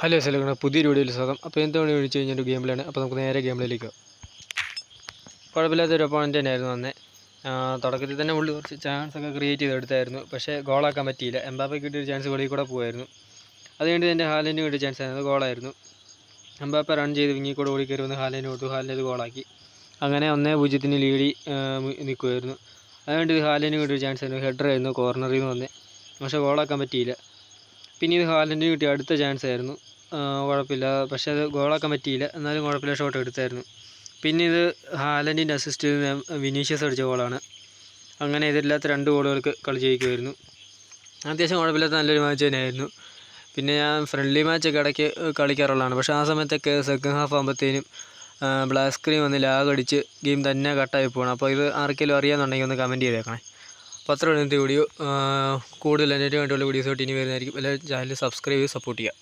Hello സെലഗണ പുതിയൊരു വീഡിയോയിൽ സ്വാഗതം. അപ്പോൾ എന്താണ് വിളിച്ചു കഴിഞ്ഞാൽ ഒരു ഗെയിമിലാണ്. അപ്പോൾ നമുക്ക് നേരെ ഗെയിമിലേക്ക് കുഴപ്പമില്ലാത്തൊരു ഒപ്പോണന്റ് തന്നെയായിരുന്നു അന്ന്. തുടക്കത്തിൽ തന്നെ ഉള്ളി കുറച്ച് ചാൻസ് ഒക്കെ ക്രിയേറ്റ് ചെയ്തെടുത്തായിരുന്നു. പക്ഷേ ഗോളാക്കാൻ പറ്റിയില്ല. എംബാപ്പയ്ക്ക് കിട്ടിയൊരു ചാൻസ് വെളിയിൽ കൂടെ പോകുമായിരുന്നു അതുകൊണ്ട് എന്റെ ഹാലൻഡിന് കിട്ടിയ ചാൻസ് ആയിരുന്നു. ഗോളായിരുന്നു എംബാപ്പ റൺ ചെയ്ത് വിങ്ങി കൂടെ ഓടി കയറി വന്ന് ഹാലൻഡ് കൊടുത്തു. ഹാലൻഡ് ഗോളാക്കി അങ്ങനെ ഒന്നേ പൂജ്യത്തിന് ലീഡി നിൽക്കുമായിരുന്നു അതുകൊണ്ട് ഹാലൻഡിന് കിട്ടിയൊരു ചാൻസ് ആയിരുന്നു. ഹെഡർ ആയിരുന്നു. കോർണറിൽ നിന്ന് വന്നേ. പക്ഷേ ഗോളാക്കാൻ പറ്റിയില്ല. പിന്നെ ഇത് ഹാലൻഡിന് കിട്ടിയ അടുത്ത ചാൻസ് ആയിരുന്നു. കുഴപ്പമില്ല. പക്ഷേ അത് ഗോളാക്കാൻ പറ്റിയില്ല. എന്നാലും കുഴപ്പമില്ല. ഷോട്ട് എടുത്തായിരുന്നു. പിന്നെ ഇത് ഹാലൻഡിന്റെ അസിസ്റ്റ് വിനീഷ്യസ് അടിച്ച ഗോളാണ് അങ്ങനെ ഇതില്ലാത്ത രണ്ട് ഗോളുകൾക്ക് കളി ജയിക്കുമായിരുന്നു. അത്യാവശ്യം കുഴപ്പമില്ലാത്ത നല്ലൊരു മാച്ച് തന്നെയായിരുന്നു. പിന്നെ ഞാൻ ഫ്രണ്ട്ലി മാച്ചൊക്കെ ഇടയ്ക്ക് കളിക്കാറുള്ളതാണ്. പക്ഷേ ആ സമയത്തൊക്കെ സെക്കൻഡ് ഹാഫ് ആകുമ്പോഴത്തേനും ബ്ലാക്ക് സ്ക്രീൻ വന്ന് ലാഗ് അടിച്ച് ഗെയിം തന്നെ കട്ടായി പോകണം അപ്പോൾ ഇത് ആർക്കെങ്കിലും അറിയാമെന്നുണ്ടെങ്കിൽ ഒന്ന് കമന്റ് ചെയ്തേക്കണേ. അപ്പോൾ അത്ര വീഡിയോ കൂടുതൽ എന്റെ വേണ്ടിയുള്ള വീഡിയോസ് ആയിട്ട് ഇനി വരുന്നതായിരിക്കും. എല്ലാവരും ചാനൽ സബ്സ്ക്രൈബ് ചെയ്ത് സപ്പോർട്ട് ചെയ്യുക.